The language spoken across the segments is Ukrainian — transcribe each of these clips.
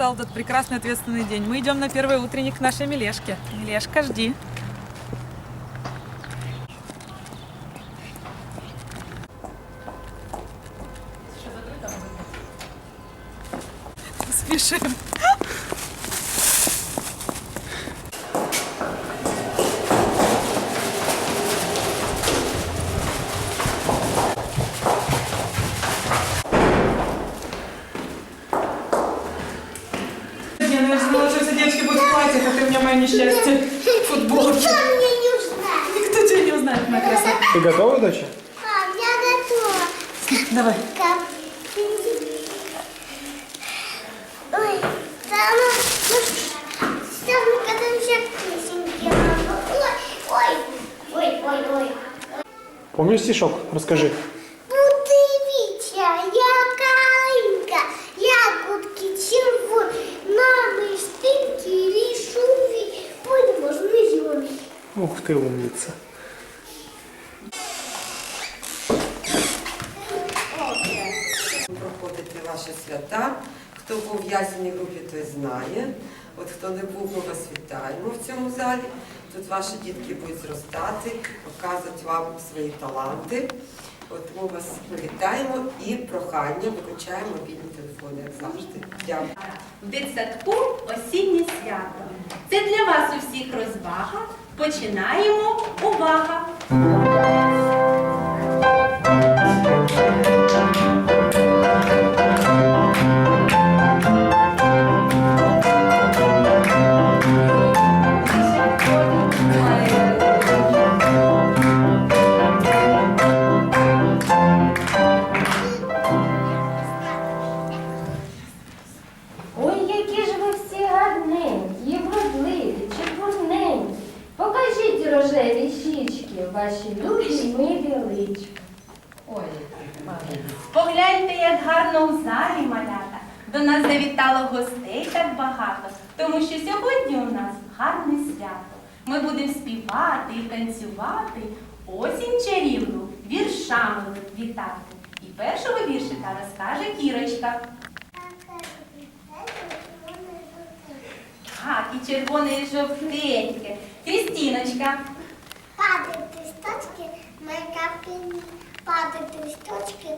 настал этот прекрасный ответственный день. Мы идем на первый утренник к нашей Милешке. Милешка, жди. Спешим. Меня несчастье. Футболки. Никто мне не узнает. Никто тебя не узнает, моя красота. Ты готова, доча? Мам, я готова. Давай. Как? Ой, ну, сейчас мы катаемся песенки. Ой, ой, ой, ой, ой. Помнишь стишок? Расскажи. Ты, умница. проходите ваші свята. Хто був в ясній групі, той знає. От хто не був, ми вас вітаємо в цьому залі. Тут ваші дітки будуть зростати, показувати вам свої таланти. От ми вас вітаємо і прохання виключаємо мобільні телефони, як завжди. Дякую. В дитсадку осіннє свято. Це для вас усіх розвага. Починаємо. Увага! Гарно у залі малята. До нас завітало гостей так багато, тому що сьогодні у нас гарне свято. Ми будемо співати і танцювати, осінь чарівну віршами вітати. І першого віршика розкаже Кірочка. Так, і червоне і жовтеньке. Крістіночка. Падают листочки, мои капли падают листочки,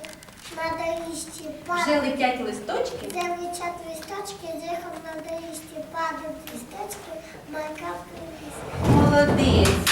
надо листья Вже падают. летять листочки. Де летять листочки, дыхом надо листья падають листочки, майка. Молодець.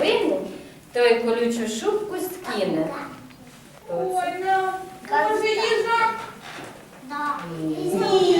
вине, той колючу шубку скине. Ой, може їжа? Ні.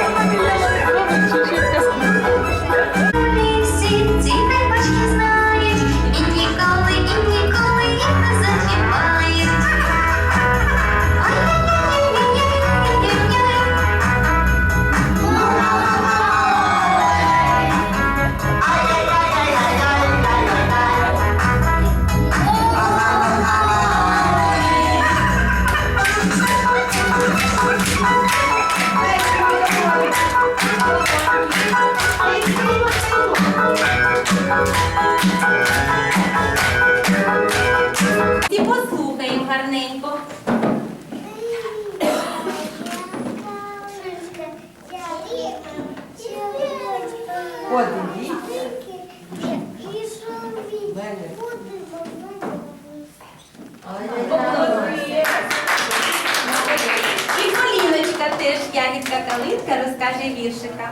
І послухаємо гарненько. Один. І коліночка теж ягідка калитка розкаже віршика.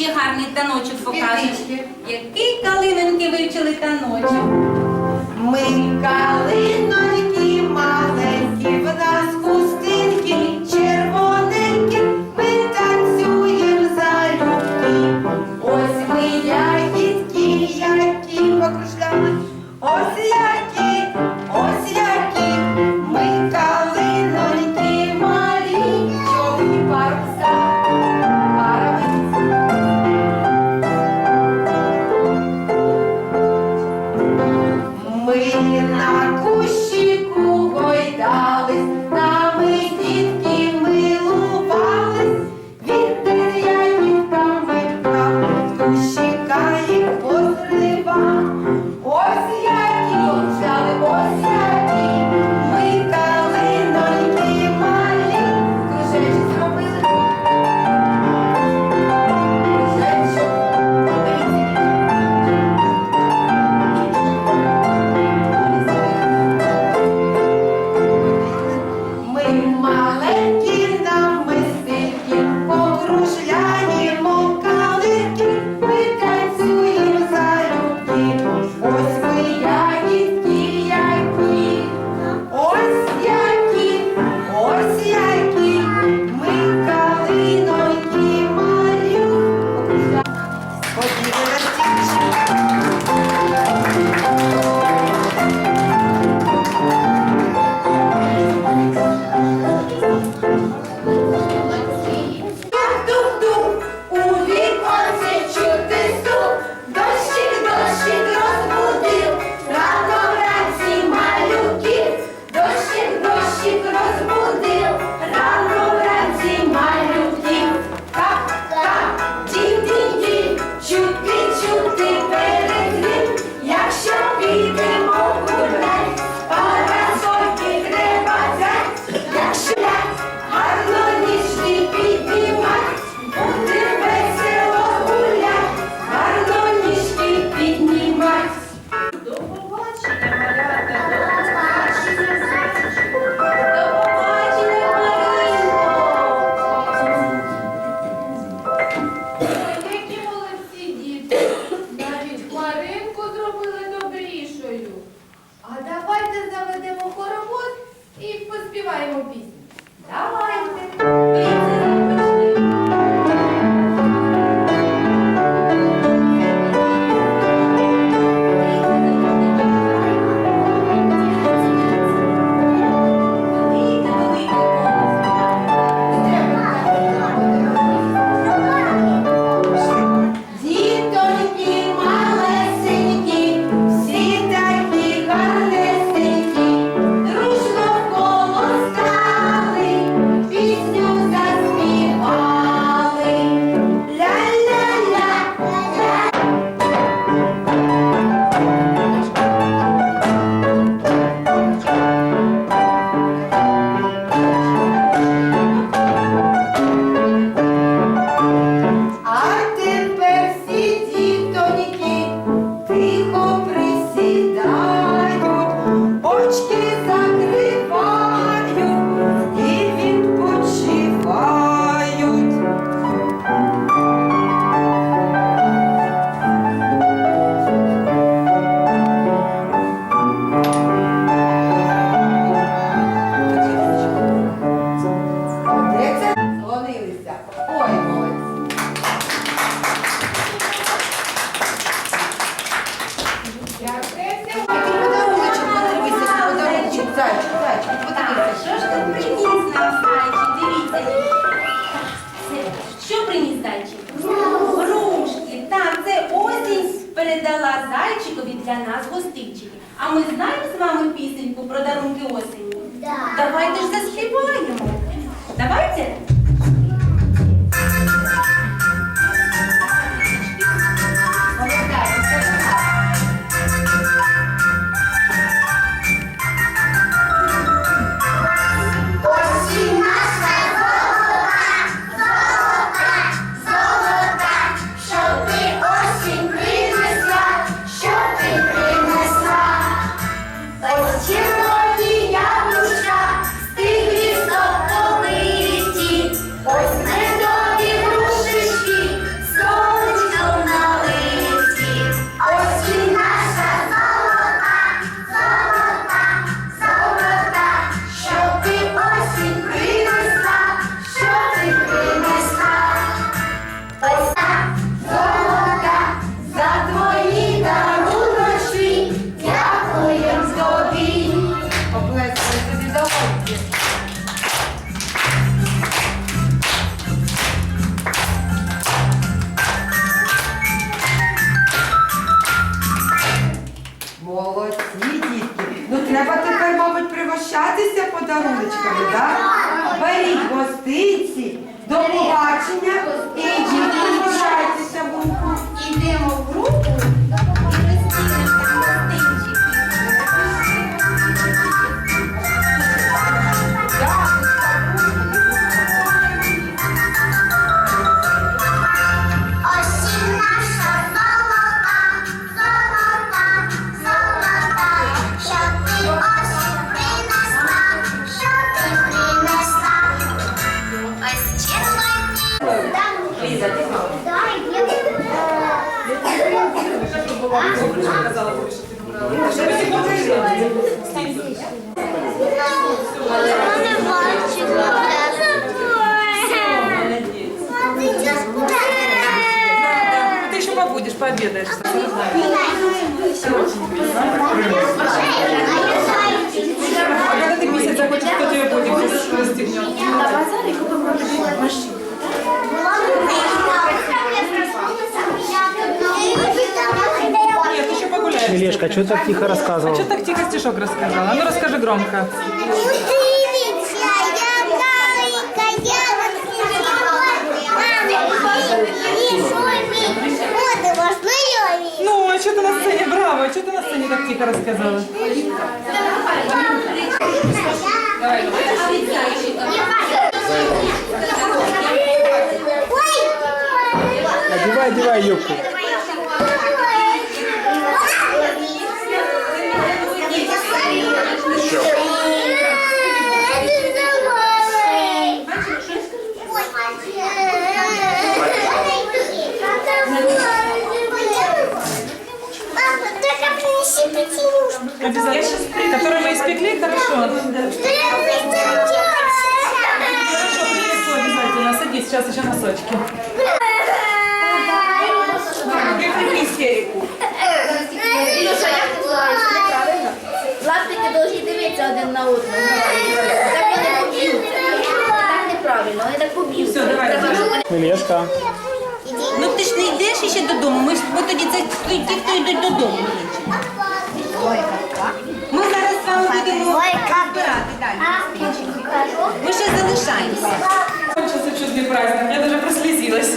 ще гарний таночок покажеш. Який калиноньки вивчили таночок? Ми калиноньки. кущ. давайте ж заспіваємо. Давайте. подаруночками, так? Беріть гостинці, до побачення і Ты еще побудешь, пообедаешь. Милешка, что так тихо А рассказывал? что так тихо стишок рассказала? А ну расскажи громко. Ну, а что ты на сцене? Браво! А что ты на сцене так тихо рассказала? Одевай, одевай юбку. Который мы испекли, хорошо. Хорошо, принесу обязательно. Садись, сейчас еще носочки. Прекрати истерику. Ластики повинні дивитися один на одного. Так вони. Так неправильно, вони так поб'ються. Все, давай. Ну ти ж не йдеш іще додому. Ми ж бо тоді це ті, хто йдуть додому будемо збирати далі. Ми ще залишаемся. Кончился чудный праздник. Я даже прослезилась.